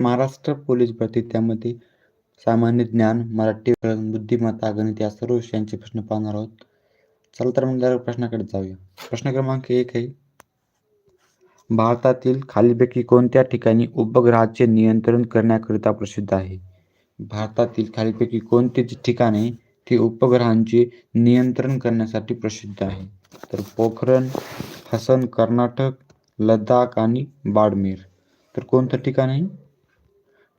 Maharashtra police भरती त्यामध्ये सामान्य ज्ञान मराठी व्याकरण, बुद्धिमत्ता गणित या सर्व विषयांचे प्रश्न पाहणार आहोत. चला तर मग प्रश्नाकडे जाऊया. प्रश्न क्रमांक एक आहे भारतातील खालीलपैकी कोणत्या ठिकाणी उपग्रहाचे नियंत्रण करण्याकरिता प्रसिद्ध आहे? भारतातील खालीलपैकी कोणते जे ठिकाण आहे ते उपग्रहांचे नियंत्रण करण्यासाठी प्रसिद्ध आहे? तर पोखरण हसन कर्नाटक लडाख आणि बाडमेर. तर कोणतं ठिकाण आहे?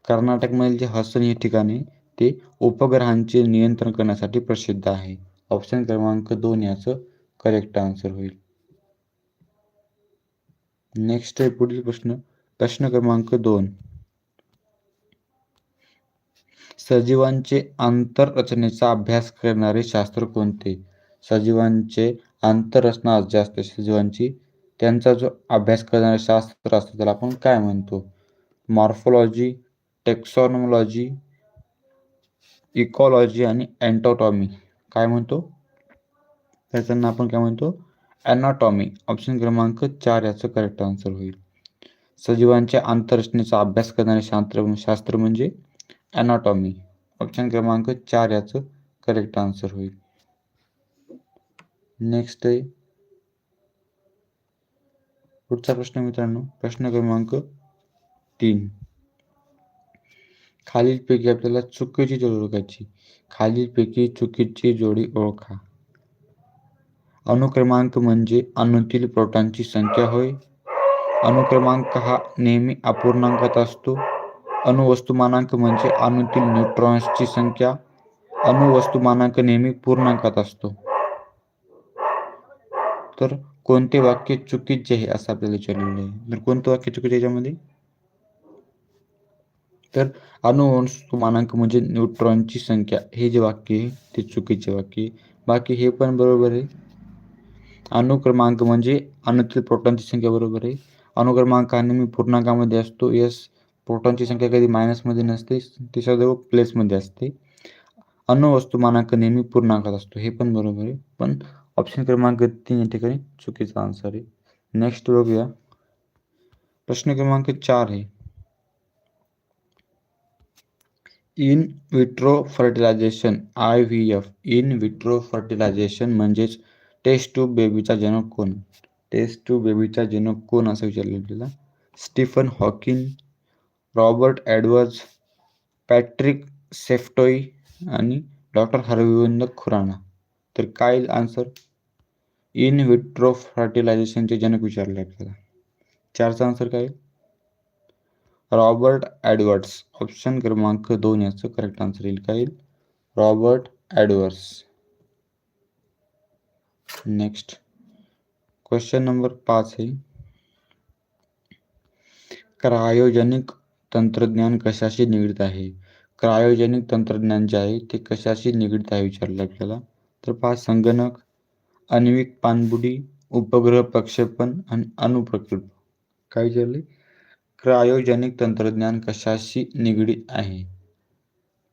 कर्नाटकमधील जे हसन हे ठिकाणे ते उपग्रहांचे नियंत्रण करण्यासाठी प्रसिद्ध आहे. ऑप्शन क्रमांक दोन याचं करेक्ट आन्सर होईल. नेक्स्ट आहे पुढील प्रश्न. प्रश्न क्रमांक दोन. सजीवांचे आंतररचनेचा अभ्यास करणारे शास्त्र कोणते? सजीवांचे आंतररचना जे असते सजीवांची त्यांचा जो अभ्यास करणारे शास्त्र असतं त्याला आपण काय म्हणतो? मॉर्फोलॉजी टेक्सॉनॉलॉजी इकॉलॉजी आणि अँटोटॉमी. काय म्हणतो? त्याच्यांना आपण काय म्हणतो? अॅनाटॉमी ऑप्शन क्रमांक चार याचं करेक्ट आन्सर होईल. सजीवांच्या आंतररचनेचा अभ्यास करणारे शास्त्र शास्त्र म्हणजे ॲनाटॉमी ऑप्शन क्रमांक चार याचं करेक्ट आन्सर होईल. नेक्स्ट आहे. पुढचा प्रश्न मित्रांनो प्रश्न क्रमांक तीन. खालीलपैकी आपल्याला चुकीची जोडी ओळखायची. खालीलपैकी चुकीची जोडी ओळखा. अनुक्रमांक म्हणजे अणूतील प्रोटॉनची संख्या होय. अनुक्रमांक हा नेहमी अपूर्णांकात असतो. अणुवस्तुमानांक म्हणजे अणूतील न्यूट्रॉन्सची संख्या. अणुवस्तुमानांक नेहमी पूर्णांकात असतो. तर कोणते वाक्य चुकीचे आहे असं आपल्याला विचारलेलं आहे. तर कोणतं वाक्य चुकीचे याच्यामध्ये? तर मानांक म्हणजे न्यूट्रॉनची संख्या. हे जे वाक्य आहे ते चुकीचे वाक्य बाकी हे पण बरोबर आहे. अनुक्रमांक म्हणजे अणुतील प्रोटॉनची संख्या बरोबर आहे. अनुक्रमांक हा नेहमी पूर्णांकामध्ये असतो. यस प्रोटॉनची संख्या कधी मायनसमध्ये नसते ती सदैव प्लेसमध्ये असते. अणुवस्तुमानांक नेहमी पूर्णांकात असतो. हे पण बरोबर आहे. पण ऑप्शन क्रमांक तीन या ठिकाणी चुकीचा आन्सर आहे. नेक्स्ट बघूया. प्रश्न क्रमांक चार आहे. In vitro fertilisation I V F. In vitro fertilisation म्हणजेच टेस्ट टू बेबीचा जनक कोण टेस्ट टू बेबीचा जनक कोण असं विचारलं आपल्याला Stephen Hawking Robert Edwards Patrick Steptoe आणि डॉक्टर हरविंद खुराना. तर काय आन्सर? इन विट्रो फर्टिलायझेशनचे जनक विचारले आपल्याला चारचा आन्सर काय? रॉबर्ट ॲडवर्ड्स ऑप्शन क्रमांक दोन याचं करेक्ट आन्सर येईल काय Robert Edwards next question number पाच आहे. क्रायोजनिक तंत्रज्ञान कशाशी निगडीत आहे? क्रायोजनिक तंत्रज्ञान जे आहे ते कशाशी निगडीत आहे विचारलं आपल्याला? तर पहा संगणक आण्विक पाणबुडी उपग्रह प्रक्षेपण आणि अणुप्रकल्प. काय विचारले? क्रायोजनिक तंत्रज्ञान कशाशी निगडीत आहे?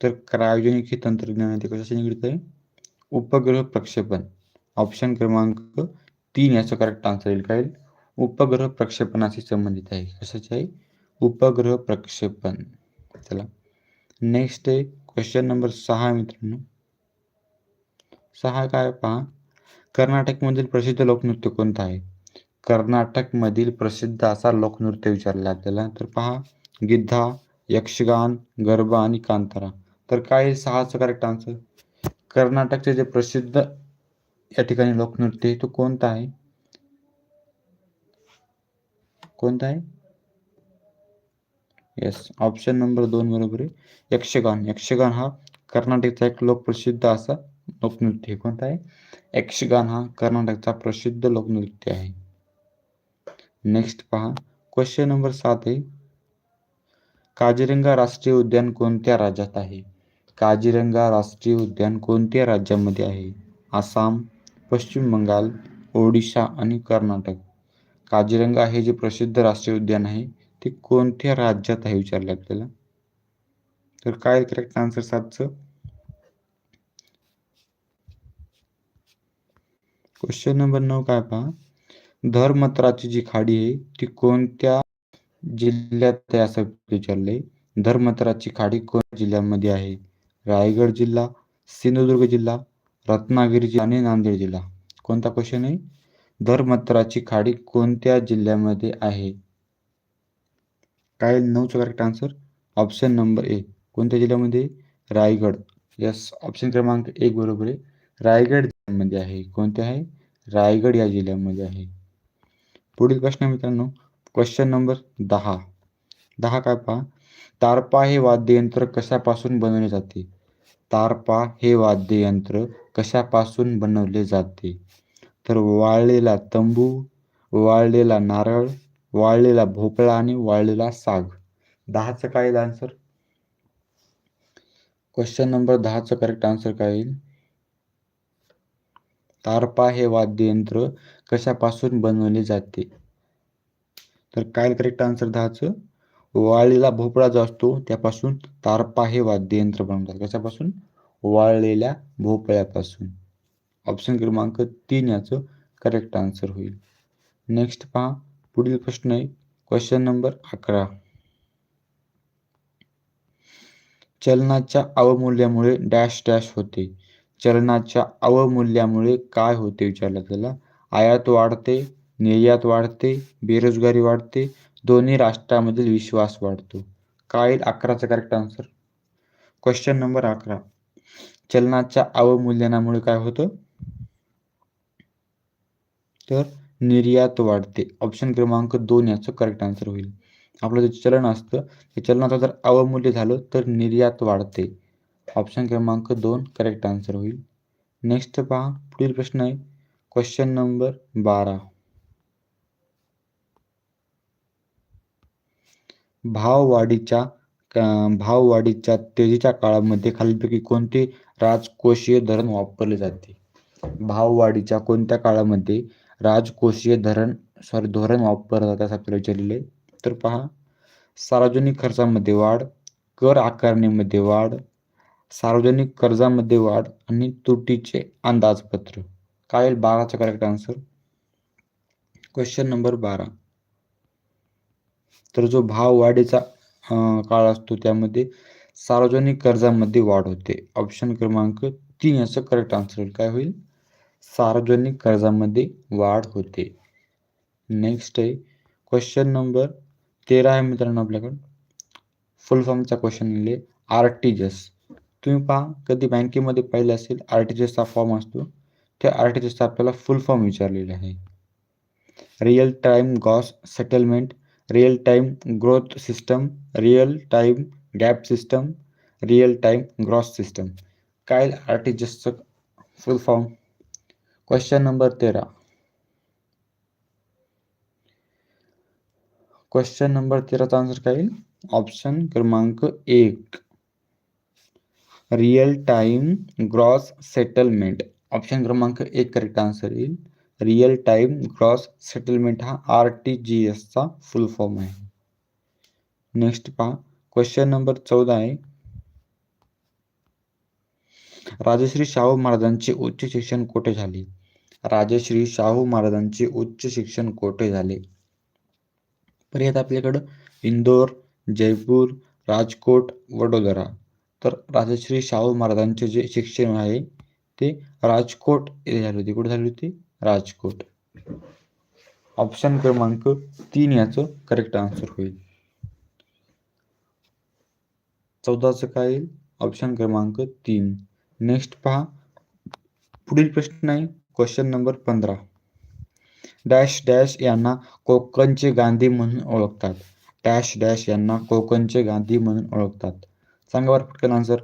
तर क्रायोजनिक हे तंत्रज्ञान आहे ते कशाशी निगडीत आहे? उपग्रह प्रक्षेपण. ऑप्शन क्रमांक तीन याचं करेक्ट आन्सर येईल काय उपग्रह प्रक्षेपणाशी संबंधित आहे. कशाचे आहे? उपग्रह प्रक्षेपण. चला. नेक्स्ट आहे क्वेश्चन नंबर सहा मित्रांनो. सहा काय पहा? कर्नाटकमधील प्रसिद्ध लोकनृत्य कोणतं आहे? कर्नाटकमधील प्रसिद्ध असा लोकनृत्य विचारला आपल्याला तर पहा गिद्धा यक्षगान गरबा आणि कांतारा. तर काय सहाचं करेक्ट आन्सर कर्नाटकचे जे प्रसिद्ध या ठिकाणी लोकनृत्य तो कोणता आहे? कोणता आहे? येस ऑप्शन नंबर दोन बरोबर आहे. यक्षगान. यक्षगान हा कर्नाटकचा एक लोकप्रसिद्ध असा लोकनृत्य कोणता आहे? यक्षगान हा कर्नाटकचा प्रसिद्ध लोकनृत्य आहे. नेक्स्ट पहा. क्वेश्चन नंबर सात आहे. काजीरंगा राष्ट्रीय उद्यान कोणत्या राज्यात आहे? काजीरंगा राष्ट्रीय उद्यान कोणत्या राज्यामध्ये आहे? आसाम पश्चिम बंगाल ओडिशा आणि कर्नाटक. काजीरंगा हे जे प्रसिद्ध राष्ट्रीय उद्यान आहे ते कोणत्या राज्यात आहे विचारले आपल्याला? तर काय करेक्ट आन्सर सातचं? क्वेश्चन नंबर नऊ काय पहा? धर्मत्राची जी खाडी आहे ती कोणत्या जिल्ह्यात आहे असं विचारलंय? धर्मतराची खाडी कोणत्या जिल्ह्यामध्ये आहे? रायगड जिल्हा सिंधुदुर्ग जिल्हा रत्नागिरी जिल्हा आणि नांदेड जिल्हा. कोणता क्वेश्चन आहे? धर्मतराची खाडी कोणत्या जिल्ह्यामध्ये आहे? काय नऊचं correct answer option number A कोणत्या जिल्ह्यामध्ये? रायगड. यस ऑप्शन क्रमांक एक बरोबर आहे. रायगड जिल्ह्यामध्ये आहे. कोणते आहे? रायगड या जिल्ह्यामध्ये आहे. पुढील प्रश्न मित्रांनो. क्वेश्चन नंबर दहा. दहा काय पहा? तारपा हे वाद्ययंत्र कशापासून बनवले जाते? तारपा हे वाद्ययंत्र कशापासून बनवले जाते? तर वाळलेला तंबू वाळलेला नारळ वाळलेला भोपळा आणि वाळलेला साग. दहाचं काय येईल आन्सर क्वेश्चन नंबर दहाचं करेक्ट आन्सर काय येईल? तारपा हे वाद्ययंत्र कशापासून बनवले जाते? तर काय करेक्ट आन्सर दहाचं. वाळलेला भोपळा जो असतो त्यापासून तारपा हे वाद्ययंत्र बनवतात. कशापासून? वाळलेल्या भोपळ्यापासून. ऑप्शन क्रमांक तीन याचं करेक्ट आन्सर होईल. नेक्स्ट पहा पुढील प्रश्न आहे. क्वेश्चन नंबर अकरा. चलनाच्या अवमूल्यामुळे डॅश डॅश होते. चलनाच्या अवमूल्यामुळे काय होते? विचारलं त्याला. आयात वाढते निर्यात वाढते बेरोजगारी वाढते दोन्ही राष्ट्रांमधील विश्वास वाढतो. काय येईल अकराचा करेक्ट आन्सर क्वेश्चन नंबर अकरा. चलनाच्या अवमूल्यनामुळे काय होतं? तर निर्यात वाढते. ऑप्शन क्रमांक दोन याचं करेक्ट आन्सर होईल. आपलं जे चलन असतं ते चलनाचं जर अवमूल्य झालं तर निर्यात वाढते. ऑप्शन क्रमांक दोन करेक्ट आन्सर होईल. नेक्स्ट पहा पुढील प्रश्न आहे. क्वेश्चन नंबर बारा. भाववाढीच्या भाववाढीच्या तेजीच्या काळामध्ये खालीलपैकी कोणते राजकोषीय धरण वापरले जाते? भाववाढीच्या कोणत्या काळामध्ये राजकोषीय धरण सॉरी धोरण वापरलं जातं असं आपल्याला विचारलेले तर पहा. सार्वजनिक खर्चामध्ये वाढ कर आकारणीमध्ये वाढ सार्वजनिक कर्जामध्ये वाढ आणि तुटीचे अंदाजपत्र काय येईल बाराचा करेक्ट आन्सर क्वेश्चन नंबर बारा. तर जो भाव वाढीचा काळ असतो त्यामध्ये सार्वजनिक कर्जामध्ये वाढ होते. ऑप्शन क्रमांक तीन याचं करेक्ट आन्सर होईल काय होईल? सार्वजनिक कर्जामध्ये वाढ होते. नेक्स्ट आहे. क्वेश्चन नंबर तेरा आहे मित्रांनो आपल्याकडं. फुल फॉर्मचा क्वेश्चन लिहिले. आर टी जी एस तुम्ही पहा कधी बँकेमध्ये पाहिलं असेल आर टी जी एसचा फॉर्म असतो. त्या आर टी आपल्याला फुल फॉर्म विचारलेला आहे. Real time gross settlement real time growth system real time gap system real time gross system काय R T full form question number तेरा. क्वेश्चन नंबर तेराचा answer काय येईल? ऑप्शन क्रमांक एक. Real time gross settlement option क्रमांक एक correct answer येईल. रिअल टाईम ग्रॉस सेटलमेंट हा आर टी जी एसचा फुल फॉर्म आहे. नेक्स्ट पहा. क्वेश्चन नंबर चौदा आहे. राजश्री शाहू महाराजांचे उच्च शिक्षण कोठे झाले? राजश्री शाहू महाराजांचे उच्च शिक्षण कोठे झाले? पर्याय आपल्याकडं इंदोर जयपूर राजकोट वडोदरा. तर राजश्री शाहू महाराजांचे जे शिक्षण आहे ते राजकोट येथे झाले होते. कुठे झाले होते? राजकोट. ऑप्शन क्रमांक तीन याचं करेक्ट आन्सर होईल. चौदाचं काय येईल? ऑप्शन क्रमांक तीन. नेक्स्ट पहा. पुढील प्रश्न आहे क्वेश्चन नंबर पंधरा. डॅश डॅश यांना कोकणचे गांधी म्हणून ओळखतात. डॅश डॅश यांना कोकणचे गांधी म्हणून ओळखतात. सांगा बरं पटकन आन्सर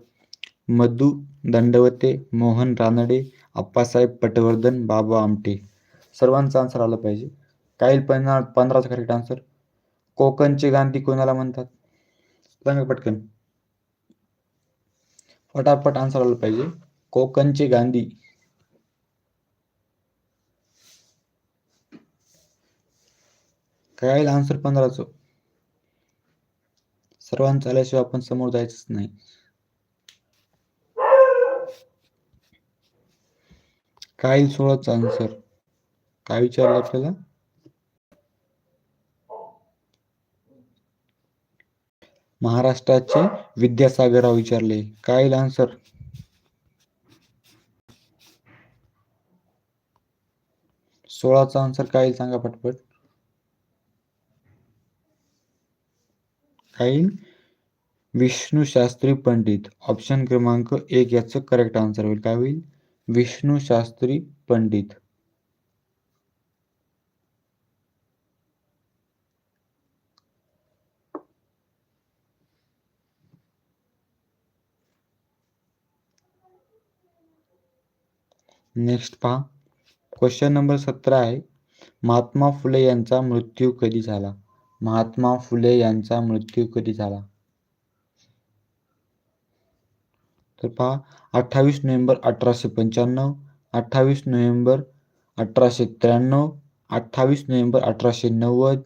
मधु दंडवते मोहन रानडे आप्पासाहेब पटवर्धन बाबा आमटे. सर्वांचा आन्सर आला पाहिजे. काही पंधरा पंधराचा करेक्ट आन्सर कोकणचे गांधी कोणाला म्हणतात? सांगा पटकन. फटाफट आन्सर आलं पाहिजे. कोकणचे गांधी. काय आन्सर पंधराचं सर्वांचं आल्याशिवाय आपण समोर जायचंच नाही. काय सोळाचा आन्सर काय विचारलं आपल्याला? महाराष्ट्राचे विद्यासागरराव विचारले. काय येईल आन्सर सोळाचा आन्सर काय येईल सांगा पटपट. काय येईल? विष्णू शास्त्री पंडित. ऑप्शन क्रमांक एक याचं करेक्ट आन्सर होईल. काय होईल? विष्णू शास्त्री पंडित. नेक्स्ट पहा. क्वेश्चन नंबर सतरा आहे. महात्मा फुले यांचा मृत्यू कधी झाला? महात्मा फुले यांचा मृत्यू कधी झाला? तर पहा अठ्ठावीस नोव्हेंबर अठराशे पंच्याण्णव अठ्ठावीस नोव्हेंबर अठराशे त्र्याण्णव अठ्ठावीस नोव्हेंबर अठराशे नव्वद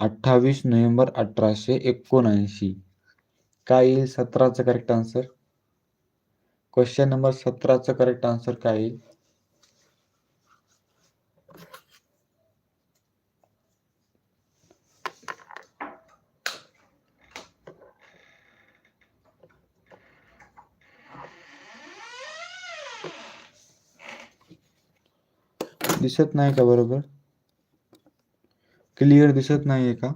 अठ्ठावीस नोव्हेंबर अठराशे एकोणऐंशी. काय येईल? सतराचं करेक्ट आन्सर क्वेश्चन नंबर सतराचं करेक्ट आन्सर काय येईल? दिसत नाही का बरोबर? क्लिअर दिसत नाहीये का?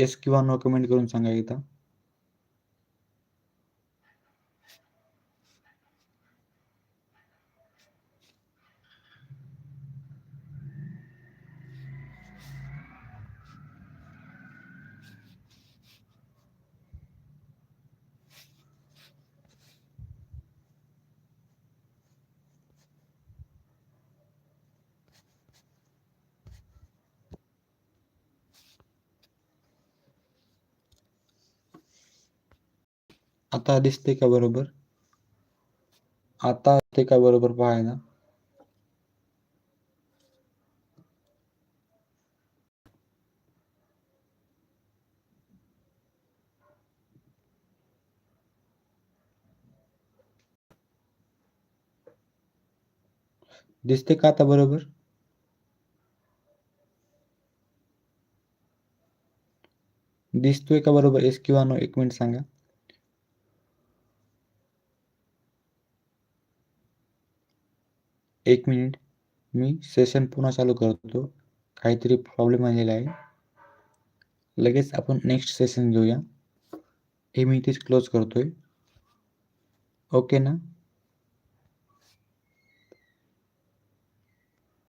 एस किंवा नो कमेंट करून सांगा एकदा. आता दिसते का बरोबर? आता दिसते का बरोबर पाहायला? दिसते का आता बरोबर? दिसतोय का बरोबर? एस किंवा नो एक मिनिट सांगा. एक मिनिट मी सेशन पुन्हा चालू करतो. काहीतरी प्रॉब्लेम आलेला आहे. लगेच आपण नेक्स्ट सेशन घेऊया. हे मी इथेच क्लोज करतोय. ओके ना?